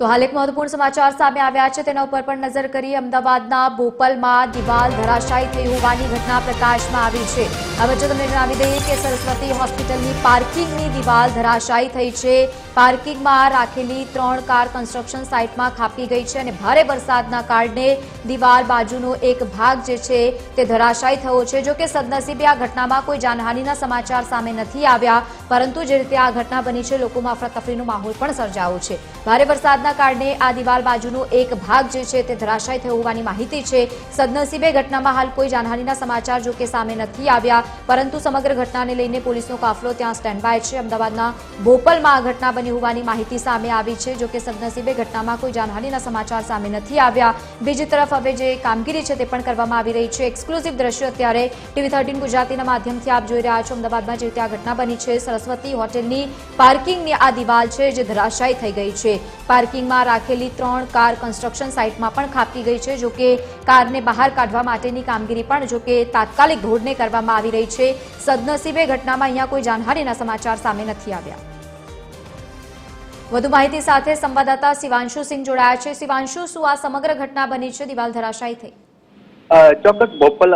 તો હાલ એક મહત્વપૂર્ણ સમાચાર સામે આવ્યા છે. તેના ઉપર પણ નજર કરી અમદાવાદના બોપલમાં દિવાલ ધરાશાયી થઈ હોવાની ઘટના પ્રકાશમાં આવી છે. આ વચ્ચે તમને જણાવી દઈએ કે સરસ્વતી હોસ્પિટલની પાર્કિંગની દિવાલ ધરાશાયી થઈ છે. પાર્કિંગમાં રાખેલી ત્રણ કાર કન્સ્ટ્રક્શન સાઇટમાં ખાપી ગઈ છે અને ભારે વરસાદના કારણે દિવાલ બાજુનો એક ભાગ જે છે તે ધરાશાયી થયો છે. જો કે સદનસીબે આ ઘટનામાં કોઈ જાનહાનિના સમાચાર સામે નથી આવ્યા, પરંતુ જે રીતે આ ઘટના બની છે, લોકોમાં અફરાતફરીનો માહોલ પણ સર્જાયો છે. ભારે વરસાદના કારણે આ દિવાલ બાજુનો એક ભાગ જે છે તે ધરાશાયી થયો હોવાની માહિતી છે. સદનસીબે ઘટનામાં હાલ કોઈ જાનહાનિના સમાચાર જો કે સામે નથી આવ્યા પરંતુ સમગ્ર ઘટનાને લઈને પોલીસનો કાફલો ત્યાં સ્ટેન્ડ બાય છે. અમદાવાદના ભોપલમાં આ ઘટના બની હોવાની માહિતી સામે આવી છે. જો કે સદનસીબે ઘટનામાં કોઈ જાનહાનિના સમાચાર સામે નથી આવ્યા. બીજી તરફ હવે જે કામગીરી છે તે પણ કરવામાં આવી રહી છે. એક્સક્લુઝિવ દ્રશ્યો અત્યારે ટીવી થર્ટીન ગુજરાતીના માધ્યમથી આપ જોઈ રહ્યા છો. અમદાવાદમાં જે રીતે આ ઘટના બની છે, સરસ્વતી હોટેલની પાર્કિંગની આ દિવાલ છે જે ધરાશાયી થઈ ગઈ છે. પાર્કિંગમાં રાખેલી ત્રણ કાર કન્સ્ટ્રક્શન સાઇટમાં પણ ખાપકી ગઈ છે. જોકે કારને બહાર કાઢવા માટેની કામગીરી પણ, જો કે તાત્કાલિક ધોરણે કરવામાં આવી રહી છે. સદનસીબે ઘટનામાં અહીંયા કોઈ જાનહાનિના સમાચાર સામે નથી આવ્યા. વધુ માહિતી સાથે સંવાદદાતા શિવાંશુ સિંહ જોડાયા છે. શિવાંશુ, શું આ સમગ્ર ઘટના બની છે? દિવાલ ધરાશાયી થઈ. ચોક્કસ બોપલ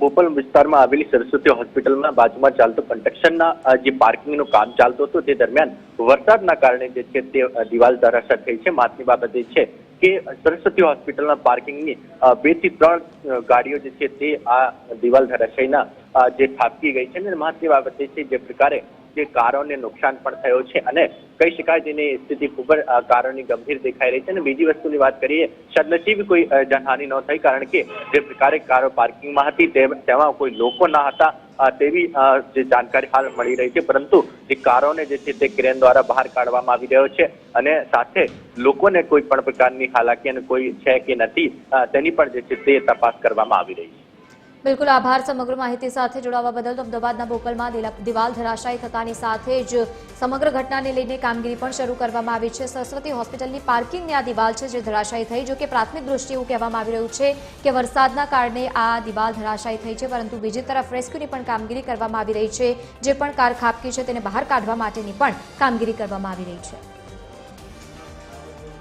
બોપલ વિસ્તારમાં આવેલી સરસ્વતી હોસ્પિટલના બાજુમાં ચાલતું કન્સ્ટ્રક્શનના જે પાર્કિંગનું કામ ચાલતું હતું, તે દરમિયાન વરસાદના કારણે જે છે તે દિવાલ ધરાશા થઈ છે. માતની બાબત છે કે સરસ્વતી હોસ્પિટલના પાર્કિંગની બેથી ત્રણ ગાડીઓ જે છે તે આ દિવાલ ધરાશયના જે થાપકી ગઈ છે અને મહત્વની બાબત છે જે પ્રકારે જે કારોને નુકસાન પણ થયો છે અને કહી શકાય તેની સ્થિતિ ખૂબ જ કારોની ગંભીર દેખાઈ રહી છે અને બીજી વસ્તુની વાત કરીએ, સદનસીબ કોઈ જાનહાની ન થઈ કારણ કે જે પ્રકારે કારો પાર્કિંગમાં હતી તેમાં કોઈ લોકો ના હતા તેવી જે જાણકારી હાલ મળી રહી છે. પરંતુ જે કારોને જે છે તે ક્રેન દ્વારા બહાર કાઢવામાં આવી રહ્યો છે અને સાથે લોકોને કોઈ પણ પ્રકારની હાલાકી અને કોઈ છે કે નથી તેની પણ જે છે તે તપાસ કરવામાં આવી રહી છે. બિલકુલ આભાર સમગ્ર માહિતી સાથે જોડાવા બદલ. અમદાવાદના બોપલમાં દિવાલ ધરાશાયી થતાની સાથે જ સમગ્ર ઘટનાને લઈને કામગીરી પણ શરૂ કરવામાં આવી છે. સરસ્વતી હોસ્પિટલની પાર્કિંગની આ દિવાલ છે જે ધરાશાયી થઈ, જો કે પ્રાથમિક દ્રષ્ટિએ એવું કહેવામાં આવી રહ્યું છે કે વરસાદના કારણે આ દિવાલ ધરાશાયી થઈ છે, પરંતુ બીજી તરફ રેસ્ક્યુની પણ કામગીરી કરવામાં આવી રહી છે, જે પણ કાર ખાબકી છે તેને બહાર કાઢવા માટેની પણ કામગીરી કરવામાં આવી રહી છે.